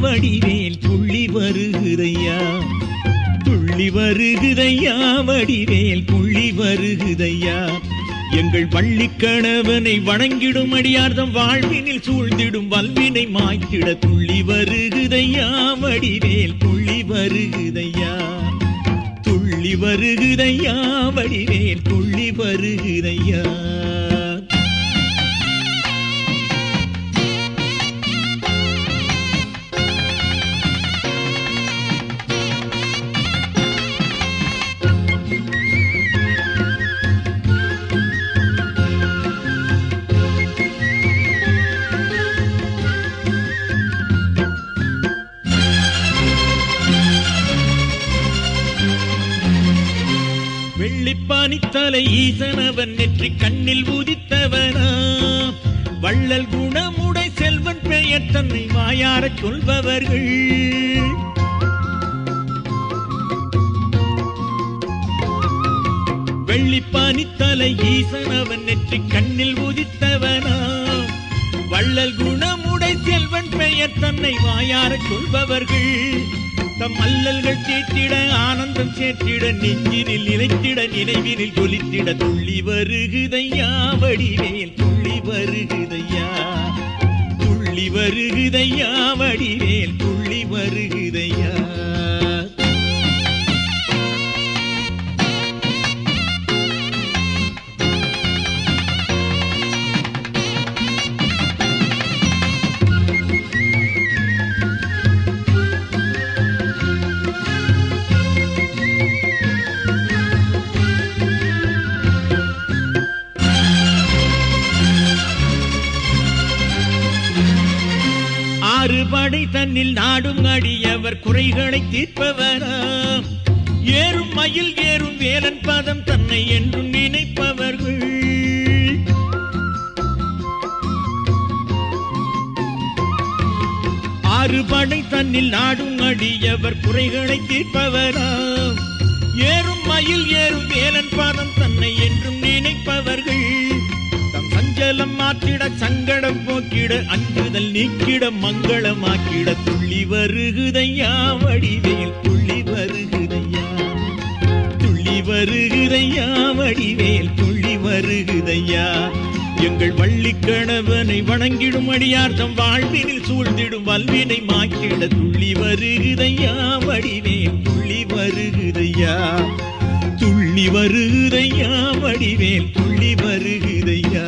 வடிவேல் துள்ளி வருகுதையா? துள்ளி வருகுதையா வடிவேல் துள்ளி வருகுதையா? எங்கள் பள்ளிக்கணவனை வணங்கிடும் அடியார்தம் வாழ்வினில் சூழ்ந்திடும் வல்வினை மாய்த்திட துள்ளி வருகுதையா வடிவேல் துள்ளி வருகுதையா? துள்ளி வருகுதையா வடிவேல் துள்ளி வருகுதையா? வெள்ளிப்பானித்தலை ஈசனவன் நெற்றி கண்ணில் உதித்தவனா. வள்ளல் குணமுடை செல்வன் பெயர் தன்னை வாயாரச் சொல்பவர்கள். வெள்ளிப்பானித்தலை ஈசனவன் நெற்றி கண்ணில் உதித்தவனா. வள்ளல் குணமுடை செல்வன் பெயர் தன்னை வாயாரச் சொல்பவர்கள். தம் அல்லல்கள் தீட்டிட ஆனந்தம் சேர்த்திட நெஞ்சினில் நிலைத்திட நினைவினில் கொலித்திட துள்ளி வருகுதையா வடிவேல் துள்ளி வருகுதையா? துள்ளி வருகுதையா வடிவேல் துள்ளி வருகுதையா? ஆறு தன்னில் நாடும் அடியவர் குறைகளை தீர்ப்பவரா. ஏறும் மயில் ஏறும் வேலன் பாதம் தன்னை என்றும் நினைப்பவர்கள். ஆறு படை தன்னில் நாடும் அடியவர் குறைகளை தீர்ப்பவரா. ஏறும் மயில் ஏறும் வேலன் பாதம் தன்னை என்றும் நினைப்பவர்கள். மாற்றிட சங்கடம் போக்கிட அஞ்சுதல் நீக்கிட மங்களமாக்கிட துள்ளி வருகுதையா வடிவேல் துள்ளி வருகுதையா? துள்ளி வருகுதையா வடிவேல் துள்ளி வருகுதையா? எங்கள் வள்ளிக்கணவனை வணங்கிடும் அடியார்த்தம் வாழ்வினில் சூழ்ந்திடும் வல்வினை மாக்கிட துள்ளி வருகுதையா வடிவேல் துள்ளி வருகுதையா? துள்ளி வருகுதையா வடிவேல் துள்ளி வருகுதையா?